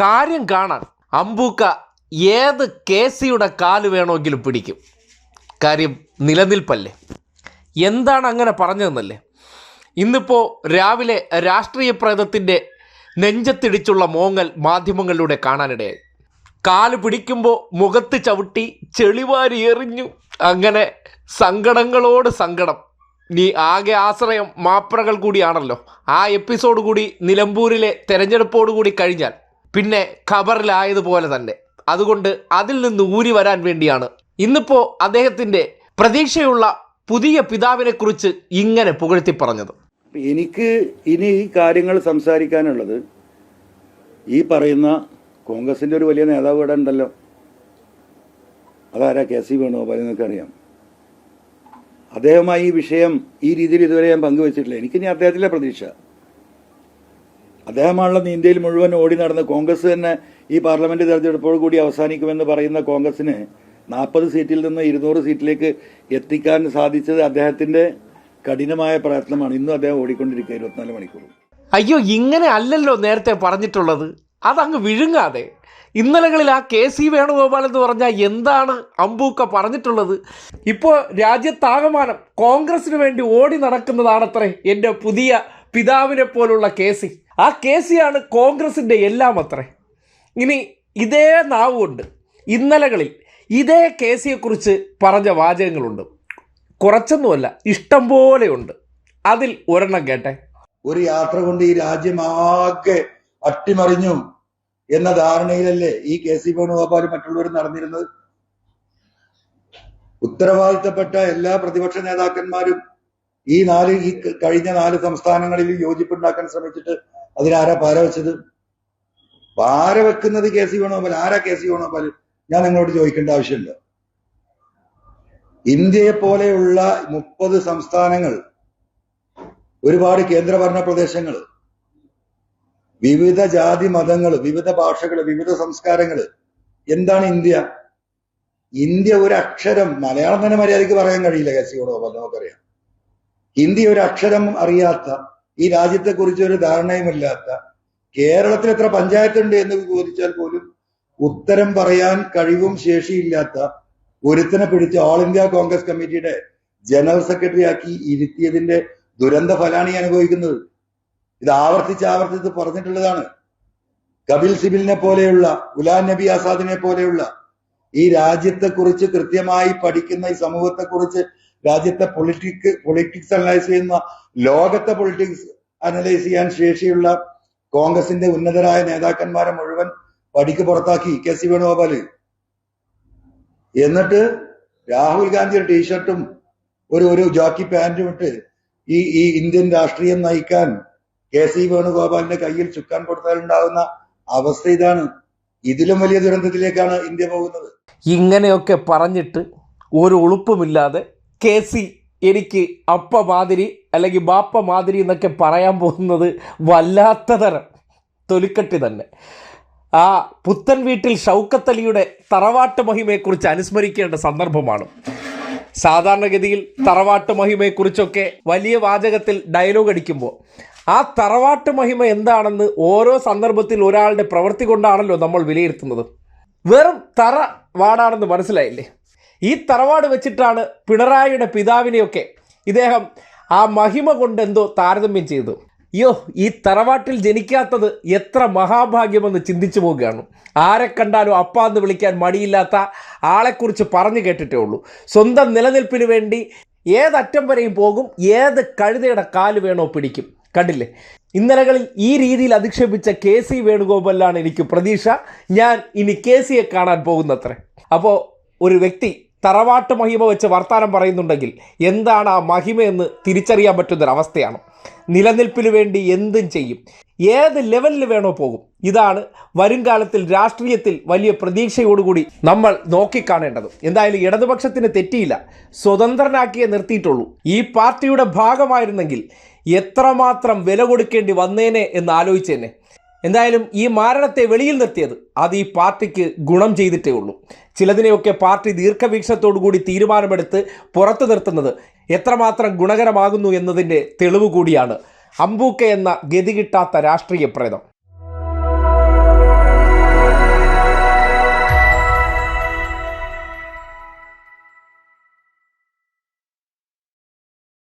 കാര്യം കാണാൻ അമ്പൂക്ക ഏത് കേസിയുടെ കാൽ വേണമെങ്കിലും പിടിക്കും. കാര്യം നിലനിൽപ്പല്ലേ? എന്താണ് അങ്ങനെ പറഞ്ഞതെന്നല്ലേ? ഇന്നിപ്പോൾ രാവിലെ രാഷ്ട്രീയ പ്രേതത്തിന്റെ നെഞ്ചത്തിടിച്ചുള്ള മോങ്ങൽ മാധ്യമങ്ങളിലൂടെ കാണാനിടയായി. കാൽ പിടിക്കുമ്പോൾ മുഖത്ത് ചവിട്ടി ചെളിവാരി എറിഞ്ഞു. അങ്ങനെ സങ്കടങ്ങളോട് സങ്കടം. നീ ആകെ ആശ്രയം മാപ്രകൾ കൂടിയാണല്ലോ. ആ എപ്പിസോഡ് കൂടി നിലമ്പൂരിലെ തെരഞ്ഞെടുപ്പോടുകൂടി കഴിഞ്ഞാൽ പിന്നെ ഖബറിലായതുപോലെ തന്നെ. അതുകൊണ്ട് അതിൽ നിന്ന് ഊരി വരാൻ വേണ്ടിയാണ്. ഇന്നിപ്പോൾ അദ്ദേഹത്തിന്റെ പ്രതീക്ഷയുള്ള പുതിയ പിതാവിനെ കുറിച്ച് ഇങ്ങനെ പുകഴ്ത്തി പറഞ്ഞത്. എനിക്ക് ഇനി ഈ കാര്യങ്ങൾ സംസാരിക്കാനുള്ളത് ഈ പറയുന്ന കോൺഗ്രസിന്റെ ഒരു വലിയ നേതാവ് ഇവിടെ ഉണ്ടല്ലോ. അതാരാ? കെ സി വേണുഗോപാൽ അറിയാം. അദ്ദേഹമായി ഈ വിഷയം ഈ രീതിയിൽ ഇതുവരെ ഞാൻ പങ്കുവച്ചിട്ടില്ല. എനിക്കിനി അദ്ദേഹത്തിലെ പ്രതീക്ഷ. അദ്ദേഹമാണല്ലോ ഇന്ത്യയിൽ മുഴുവൻ ഓടി നടന്ന് കോൺഗ്രസ് തന്നെ ഈ പാർലമെന്റ് തെരഞ്ഞെടുപ്പോട് കൂടി അവസാനിക്കുമെന്ന് പറയുന്ന കോൺഗ്രസിന് നാൽപ്പത് സീറ്റിൽ നിന്ന് ഇരുന്നൂറ് സീറ്റിലേക്ക് എത്തിക്കാൻ സാധിച്ചത് അദ്ദേഹത്തിന്റെ കഠിനമായ പ്രയത്നമാണ്. ഇന്നും അദ്ദേഹം ഓടിക്കൊണ്ടിരിക്കുക ഇരുപത്തിനാല് മണിക്കൂർ അയ്യോ ഇങ്ങനെ അല്ലല്ലോ നേരത്തെ പറഞ്ഞിട്ടുള്ളത്. അതങ്ങ് വിഴുങ്ങാതെ. ഇന്നലകളിൽ ആ കെ സി വേണുഗോപാൽ എന്ന് പറഞ്ഞാൽ എന്താണ് അമ്പൂക്ക പറഞ്ഞിട്ടുള്ളത്? ഇപ്പോൾ രാജ്യത്താകമാനം കോൺഗ്രസിന് വേണ്ടി ഓടി നടക്കുന്നതാണത്രേ എന്റെ പുതിയ പിതാവിനെ പോലുള്ള കെ സി. ആ കെ ആണ് കോൺഗ്രസിന്റെ എല്ലാം അത്രേ. ഇനി ഇതേ നാവുകൊണ്ട് ഇന്നലകളിൽ ഇതേ കെ സിയെക്കുറിച്ച് പറഞ്ഞ വാചകങ്ങളുണ്ട്. കുറച്ചൊന്നുമല്ല ഇഷ്ടം പോലെയുണ്ട് അതിൽ ഒരെണ്ണം കേട്ടെ. ഒരു യാത്ര കൊണ്ട് ഈ രാജ്യമാകെ അട്ടിമറിഞ്ഞു എന്ന ധാരണയിലല്ലേ ഈ കെ സി വേണുഗോപാലും മറ്റുള്ളവരും നടന്നിരുന്നത്? ഉത്തരവാദിത്തപ്പെട്ട എല്ലാ പ്രതിപക്ഷ നേതാക്കന്മാരും ഈ നാല് ഈ കഴിഞ്ഞ നാല് സംസ്ഥാനങ്ങളിൽ യോജിപ്പുണ്ടാക്കാൻ ശ്രമിച്ചിട്ട് അതിനാരാ പാര വെച്ചത്? പാര വെക്കുന്നത് കെ സി വേണുഗോപാൽ. ആരാ കെ സി വേണുഗോപാൽ? ഞാൻ നിങ്ങളോട് ചോദിക്കേണ്ട ആവശ്യമില്ല. ഇന്ത്യയെ പോലെയുള്ള മുപ്പത് സംസ്ഥാനങ്ങൾ ഒരുപാട് കേന്ദ്രഭരണ പ്രദേശങ്ങൾ വിവിധ ജാതി മതങ്ങൾ വിവിധ ഭാഷകൾ വിവിധ സംസ്കാരങ്ങൾ എന്താണ് ഇന്ത്യ? ഇന്ത്യ ഒരു അക്ഷരം മലയാളം തന്നെ മര്യാദയ്ക്ക് പറയാൻ കഴിയില്ല കെ സി കസിയോടോ നമുക്കറിയാം. ഹിന്ദി ഒരു അക്ഷരം അറിയാത്ത ഈ രാജ്യത്തെ കുറിച്ച് ഒരു ധാരണയുമില്ലാത്ത കേരളത്തിൽ എത്ര പഞ്ചായത്തുണ്ട് എന്ന് ചോദിച്ചാൽ പോലും ഉത്തരം പറയാൻ കഴിവും ശേഷിയില്ലാത്ത ഒരുത്തനെ പിടിച്ച് ഓൾ ഇന്ത്യ കോൺഗ്രസ് കമ്മിറ്റിയുടെ ജനറൽ സെക്രട്ടറി ആക്കി ഇരുത്തിയതിന്റെ ദുരന്ത ഫലാണ് ഈ അനുഭവിക്കുന്നത്. ഇത് ആവർത്തിച്ച് ആവർത്തിച്ച് പറഞ്ഞിട്ടുള്ളതാണ്. കപിൽ സിബിലിനെ പോലെയുള്ള ഗുലാം നബി ആസാദിനെ പോലെയുള്ള ഈ രാജ്യത്തെ കുറിച്ച് കൃത്യമായി പഠിക്കുന്ന ഈ സമൂഹത്തെ കുറിച്ച് രാജ്യത്തെ പൊളിറ്റിക് പൊളിറ്റിക്സ് അനലൈസ് ചെയ്യുന്ന ലോകത്തെ പൊളിറ്റിക്സ് അനലൈസ് ചെയ്യാൻ ശേഷിയുള്ള കോൺഗ്രസിന്റെ ഉന്നതരായ നേതാക്കന്മാരെ മുഴുവൻ പടിക്ക് പുറത്താക്കി കെ സി വേണുഗോപാൽ. എന്നിട്ട് രാഹുൽ ഗാന്ധി ഒരു ടീഷർട്ടും ഒരു ഒരു ജോക്കി പാന്റും ഇട്ട് ഈ ഈ ഇന്ത്യൻ രാഷ്ട്രീയം നയിക്കാൻ കെ സി വേണുഗോപാലിന്റെ കയ്യിൽ ചുക്കാൻ കൊടുത്താലുണ്ടാകുന്ന അവസ്ഥ ഇതാണ്. ഇതിലും വലിയ ദുരന്തത്തിലേക്കാണ് ഇന്ത്യ പോകുന്നത്. ഇങ്ങനെയൊക്കെ പറഞ്ഞിട്ട് ഒരു ഉളുപ്പുമില്ലാതെ കെ സി എനിക്ക് അപ്പ മാതിരി അല്ലെങ്കിൽ ബാപ്പ മാതിരി എന്നൊക്കെ പറയാൻ പോകുന്നത് വല്ലാത്ത തരം തൊലിക്കെട്ടി തന്നെ. ആ പുത്തൻ വീട്ടിൽ ഷൗക്കത്തലിയുടെ തറവാട്ട് മഹിമയെക്കുറിച്ച് അനുസ്മരിക്കേണ്ട സന്ദർഭമാണ്. സാധാരണഗതിയിൽ തറവാട്ട് മഹിമയെക്കുറിച്ചൊക്കെ വലിയ വാചകത്തിൽ ഡയലോഗ് അടിക്കുമ്പോൾ ആ തറവാട്ട് മഹിമ എന്താണെന്ന് ഓരോ സന്ദർഭത്തിൽ ഒരാളുടെ പ്രവൃത്തി കൊണ്ടാണല്ലോ നമ്മൾ വിലയിരുത്തുന്നത്. വെറും തറ വാടാണെന്ന് മനസ്സിലായില്ലേ? ഈ തറവാട് വെച്ചിട്ടാണ് പിണറായിയുടെ പിതാവിനെയൊക്കെ ഇദ്ദേഹം ആ മഹിമ കൊണ്ടെന്തോ താരതമ്യം ചെയ്തു. അയ്യോ ഈ തറവാട്ടിൽ ജനിക്കാത്തത് എത്ര മഹാഭാഗ്യമെന്ന് ചിന്തിച്ചു പോവുകയാണ്. ആരെ കണ്ടാലും അപ്പ എന്ന് വിളിക്കാൻ മടിയില്ലാത്ത ആളെക്കുറിച്ച് പറഞ്ഞു കേട്ടിട്ടേ ഉള്ളൂ. സ്വന്തം നിലനിൽപ്പിന് വേണ്ടി ഏതറ്റം വരെയും പോകും ഏത് കഴുതയുടെ കാൽ വേണോ പിടിക്കും. കണ്ടില്ലേ? ഇന്നലകളിൽ ഈ രീതിയിൽ അധിക്ഷേപിച്ച കെ സി വേണുഗോപാലാണ് എനിക്ക് പ്രതീക്ഷ. ഞാൻ ഇനി കെ സിയെ കാണാൻ പോകുന്നത്രേ. അപ്പോൾ ഒരു വ്യക്തി തറവാട്ട് മഹിമ വെച്ച് വർത്താനം പറയുന്നുണ്ടെങ്കിൽ എന്താണ് ആ മഹിമയെന്ന് തിരിച്ചറിയാൻ പറ്റുന്നൊരവസ്ഥയാണ് നിലനിൽപ്പിന് വേണ്ടി എന്തും ചെയ്യും. ഏത് ലെവലിൽ വേണോ പോകും. ഇതാണ് വരും കാലത്തിൽ രാഷ്ട്രീയത്തിൽ വലിയ പ്രതീക്ഷയോടുകൂടി നമ്മൾ നോക്കിക്കാണേണ്ടത്. എന്തായാലും ഇടതുപക്ഷത്തിന് തെറ്റിയില്ല. സ്വതന്ത്രനാക്കിയേ നിർത്തിയിട്ടുള്ളൂ. ഈ പാർട്ടിയുടെ ഭാഗമായിരുന്നെങ്കിൽ എത്രമാത്രം വില കൊടുക്കേണ്ടി വന്നേനെ എന്ന് ആലോചിച്ചേനെ. എന്തായാലും ഈ മാരണത്തെ വെളിയിൽ നിർത്തിയത് അത് ഈ പാർട്ടിക്ക് ഗുണം ചെയ്തിട്ടേ ഉള്ളൂ. ചിലതിനെയൊക്കെ പാർട്ടി ദീർഘവീക്ഷണത്തോടു കൂടി തീരുമാനമെടുത്ത് പുറത്തു നിർത്തുന്നത് എത്രമാത്രം ഗുണകരമാകുന്നു എന്നതിന്റെ തെളിവ് കൂടിയാണ് അമ്പൂക്ക എന്ന ഗതികിട്ടാത്ത രാഷ്ട്രീയ പ്രേതം